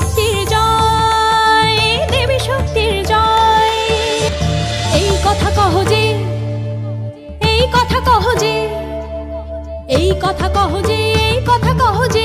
শক্তির জয়, দেবী শক্তির জয়। এই কথা কহ যে, এই কথা কহ যে, এই কথা কহ যে, এই কথা কহ যে